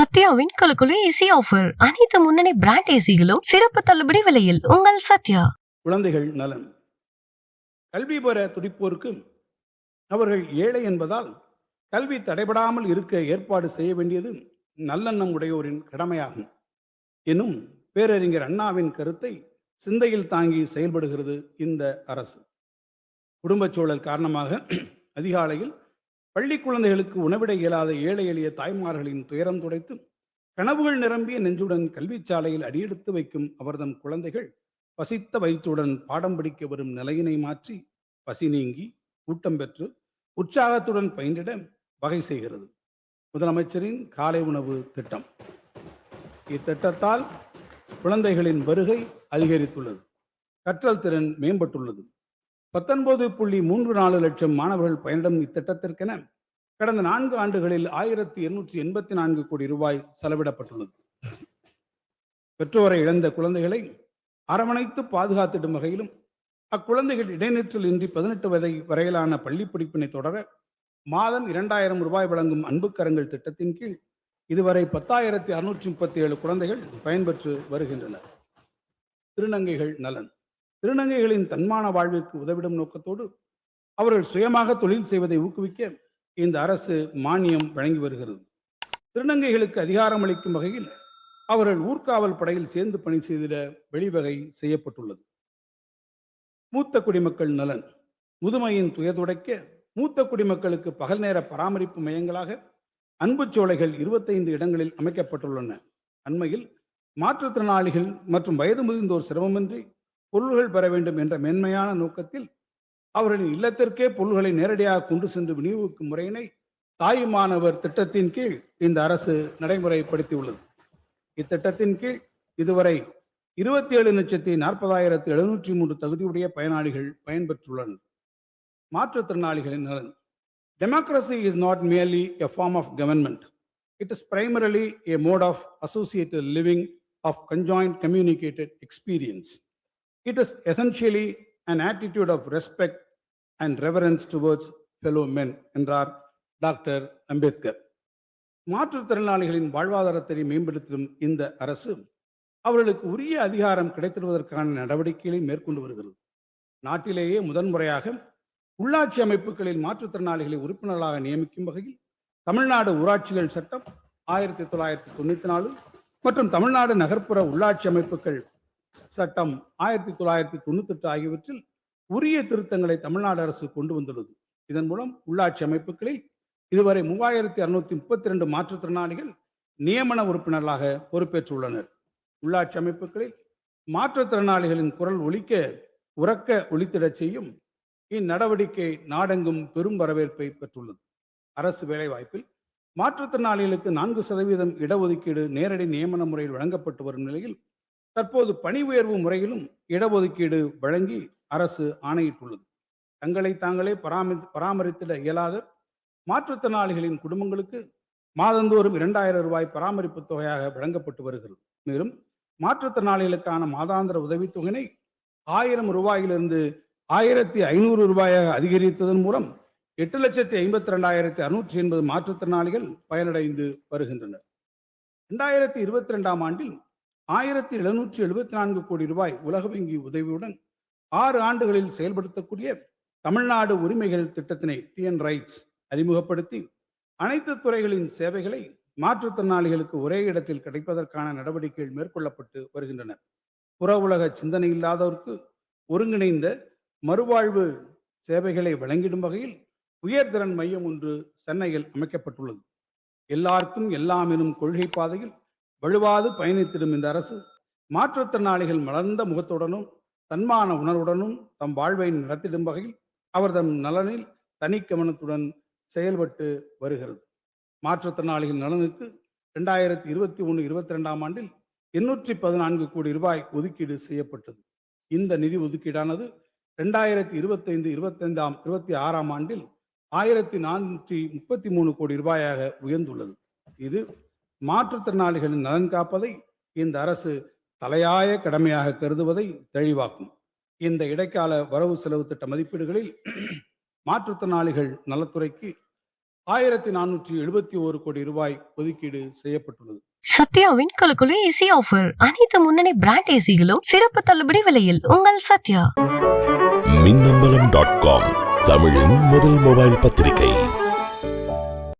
சத்யாவின் குலுக்குழு AC offer அனைத்து முன்னணி brand ஏசிகளும் சிறப்பு தள்ளுபடி விலையில். உங்கள் சத்யா. குழந்தைகள் நலன். கல்வி பெற துடிப்போருக்கு அவர்கள் ஏழை என்பதால் கல்வி தடைபடாமல் இருக்க ஏற்பாடு செய்ய வேண்டியது நல்லெண்ணம் உடையோரின் கடமையாகும். எனும் பேரறிஞர் அண்ணாவின் கருத்தை சிந்தையில் தாங்கி செயல்படுகிறது இந்த அரசு. குடும்பச் சூழல் காரணமாக அதிகாலையில் பள்ளி குழந்தைகளுக்கு உணவிட இயலாத ஏழை எளிய தாய்மார்களின் துயரம் துடைத்து கனவுகள் நிரம்பிய நெஞ்சுடன் கல்விச்சாலையில் அடியெடுத்து வைக்கும் அவர்தம் குழந்தைகள் பசித்த வயிற்றுடன் பாடம் படிக்க வரும் நிலையினை மாற்றி பசி நீங்கி கூட்டம் பெற்று உற்சாகத்துடன் பயின்றிட வகை செய்கிறது. முதலமைச்சரின் காலை உணவு திட்டம். இத்திட்டத்தால் குழந்தைகளின் வருகை அதிகரித்துள்ளது. கற்றல் திறன் மேம்பட்டுள்ளது. பத்தொன்பது புள்ளி மூன்று நாலு லட்சம் மாணவர்கள் பயனிடும் இத்திட்டத்திற்கென கடந்த நான்கு ஆண்டுகளில் ஆயிரத்தி எண்ணூற்றி எண்பத்தி நான்கு கோடி ரூபாய் செலவிடப்பட்டுள்ளது. பெற்றோரை இழந்த குழந்தைகளை அரவணைத்து பாதுகாத்திடும் வகையிலும் அக்குழந்தைகள் இடைநிற்றல் இன்றி பதினெட்டு வயதை வரையிலான பள்ளி படிப்பினை தொடர மாதம் இரண்டாயிரம் ரூபாய் வழங்கும் அன்புக்கரங்கள் திட்டத்தின் கீழ் இதுவரை பத்தாயிரத்தி அறுநூற்றி முப்பத்தி ஏழு குழந்தைகள் பயன்பெற்று வருகின்றனர். திருநங்கைகள் நலன். திருநங்கைகளின் தன்மான வாழ்விற்கு உதவிடும் நோக்கத்தோடு அவர்கள் சுயமாக தொழில் செய்வதை ஊக்குவிக்க இந்த அரசு மானியம் வழங்கி வருகிறது. திருநங்கைகளுக்கு அதிகாரம் அளிக்கும் வகையில் அவர்கள் ஊர்காவல் படையில் சேர்ந்து பணி செய்திட வெளிவகை செய்யப்பட்டுள்ளது. மூத்த குடிமக்கள் நலன். முதுமையின் துயதுடைக்க மூத்த குடிமக்களுக்கு பகல் நேர பராமரிப்பு மையங்களாக அன்பு சோலைகள் இருபத்தைந்து இடங்களில் அமைக்கப்பட்டுள்ளன. அண்மையில் மாற்றுத்திறனாளிகள் மற்றும் வயது முதிர்ந்தோர் சிரமமின்றி பொருள்கள் பெற வேண்டும் என்ற மென்மையான நோக்கத்தில் அவர்களின் இல்லத்திற்கே பொருள்களை நேரடியாக கொண்டு சென்று விநியோகிக்கும் முறையினை தாயுமானவர் திட்டத்தின் கீழ் இந்த அரசு நடைமுறைப்படுத்தியுள்ளது. இத்திட்டத்தின் கீழ் இதுவரை இருபத்தி ஏழு லட்சத்தி நாற்பதாயிரத்து எழுநூற்றி மூன்று தகுதியுடைய பயனாளிகள் பயன்பெற்றுள்ளனர். மாற்றுத்திறனாளிகளின் நலன். Democracy is not merely a form of government it is primarily a mode of associated living of conjoint communicated experience It is essentially an attitude of respect and reverence towards fellow men என்றார் doctor Ambedkar. மாற்றுத்திறனாளிகளின் வாழ்வாதாரத்தை மேம்படுத்தும் இந்த அரசு அவர்களுக்கு உரிய அதிகாரம் கிடைத்திடுவதற்கான நடவடிக்கைகளை மேற்கொண்டு வருகிறது. நாட்டிலேயே முதன்முறையாக உள்ளாட்சி அமைப்புகளில் மாற்றுத்திறனாளிகளை உறுப்பினர்களாக நியமிக்கும் வகையில் தமிழ்நாடு ஊராட்சிகள் சட்டம் ஆயிரத்தி தொள்ளாயிரத்தி தொண்ணூத்தி நாலு மற்றும் தமிழ்நாடு நகர்ப்புற உள்ளாட்சி அமைப்புகள் சட்டம் ஆயிரத்தி தொள்ளாயிரத்தி தொண்ணூத்தி எட்டு ஆகியவற்றில் உரிய திருத்தங்களை தமிழ்நாடு அரசு கொண்டு வந்துள்ளது. இதன் மூலம் உள்ளாட்சி அமைப்புகளில் இதுவரை மூவாயிரத்தி அறுநூத்தி முப்பத்தி ரெண்டு மாற்றுத்திறனாளிகள் நியமன உறுப்பினர்களாக பொறுப்பேற்றுள்ளனர். உள்ளாட்சி அமைப்புகளில் மாற்றுத்திறனாளிகளின் குரல் ஒலிக்க உறக்க ஒழித்திடச் செய்யும் இந்நடவடிக்கை நாடெங்கும் பெரும் வரவேற்பை பெற்றுள்ளது. அரசு வேலைவாய்ப்பில் மாற்றுத்திறனாளிகளுக்கு நான்கு சதவீதம் இடஒதுக்கீடு நேரடி நியமன முறையில் வழங்கப்பட்டு வரும் நிலையில் தற்போது பணி உயர்வு முறையிலும் இடஒதுக்கீடு வழங்கி அரசு ஆணையிட்டுள்ளது. தங்களை தாங்களே பராமரி பராமரித்திட இயலாத மாற்றுத்திறனாளிகளின் குடும்பங்களுக்கு மாதந்தோறும் இரண்டாயிரம் ரூபாய் பராமரிப்பு தொகையாக வழங்கப்பட்டு வருகிறது. மேலும் மாற்றுத்திறனாளிகளுக்கான மாதாந்திர உதவித்தொகையினை ஆயிரம் ரூபாயிலிருந்து ஆயிரத்தி ஐநூறு ரூபாயாக அதிகரித்ததன் மூலம் எட்டு லட்சத்தி ஐம்பத்தி ரெண்டாயிரத்தி அறுநூற்றி எண்பது மாற்றுத்திறனாளிகள் பயனடைந்து வருகின்றனர். இரண்டாயிரத்தி இருபத்தி ரெண்டாம் ஆண்டில் ஆயிரத்தி எழுநூற்றி எழுபத்தி நான்கு கோடி ரூபாய் உலக வங்கி உதவியுடன் ஆறு ஆண்டுகளில் செயல்படுத்தக்கூடிய தமிழ்நாடு உரிமைகள் திட்டத்தினை டிஎன் ரைட்ஸ் அறிமுகப்படுத்தி அனைத்து துறைகளின் சேவைகளை மாற்றுத்திறனாளிகளுக்கு ஒரே இடத்தில் கிடைப்பதற்கான நடவடிக்கைகள் மேற்கொள்ளப்பட்டு வருகின்றன. புற உலக சிந்தனை இல்லாதவருக்கு ஒருங்கிணைந்த மறுவாழ்வு சேவைகளை வழங்கிடும் வகையில் உயர்திறன் மையம் ஒன்று சென்னையில் அமைக்கப்பட்டுள்ளது. எல்லாருக்கும் எல்லாம் எனும் கொள்கை பாதையில் வலுவாது பயணித்திடும் இந்த அரசு. மாற்றுத்திறனாளிகள் மலர்ந்த முகத்துடனும் தன்மான உணர்வுடனும் தம் வாழ்வை நடத்திடும் வகையில் அவர் தம் நலனில் தனி கவனத்துடன் செயல்பட்டு வருகிறது. மாற்றுத்திறனாளிகள் நலனுக்கு ரெண்டாயிரத்தி இருபத்தி ஒன்று இருபத்தி ரெண்டாம் ஆண்டில் எண்ணூற்றி பதினான்கு கோடி ரூபாய் ஒதுக்கீடு செய்யப்பட்டது. இந்த நிதி ஒதுக்கீடானது ரெண்டாயிரத்தி இருபத்தைந்து இருபத்தைந்தாம் இருபத்தி ஆறாம் ஆண்டில் ஆயிரத்தி நானூற்றி முப்பத்தி மூணு கோடி ரூபாயாக உயர்ந்துள்ளது. இது மாற்றுத்திறனாளிகளின் நலன் காப்பதை இந்த அரசு தலையாய கடமையாக கருதுவதை தெளிவாக்கும். இந்த இடைக்கால வரவு செலவு திட்ட மதிப்பீடுகளில் மாற்றுத்திறனாளிகள் நலத்துறைக்கு ஆயிரத்தி நானூற்றி எழுபத்தி ஒரு கோடி ரூபாய் ஒதுக்கீடு செய்யப்பட்டுள்ளது. சத்யாவின் குலுக்குலு ஏசி ஆஃபர். அனைத்து முன்னணி பிராண்ட் ஏசிகளும் சிறப்பு தள்ளுபடி விலையில். உங்கள் சத்யா. மின்னம்பலம் டாட் காம் தமிழின் முதல் மொபைல் பத்திரிகை.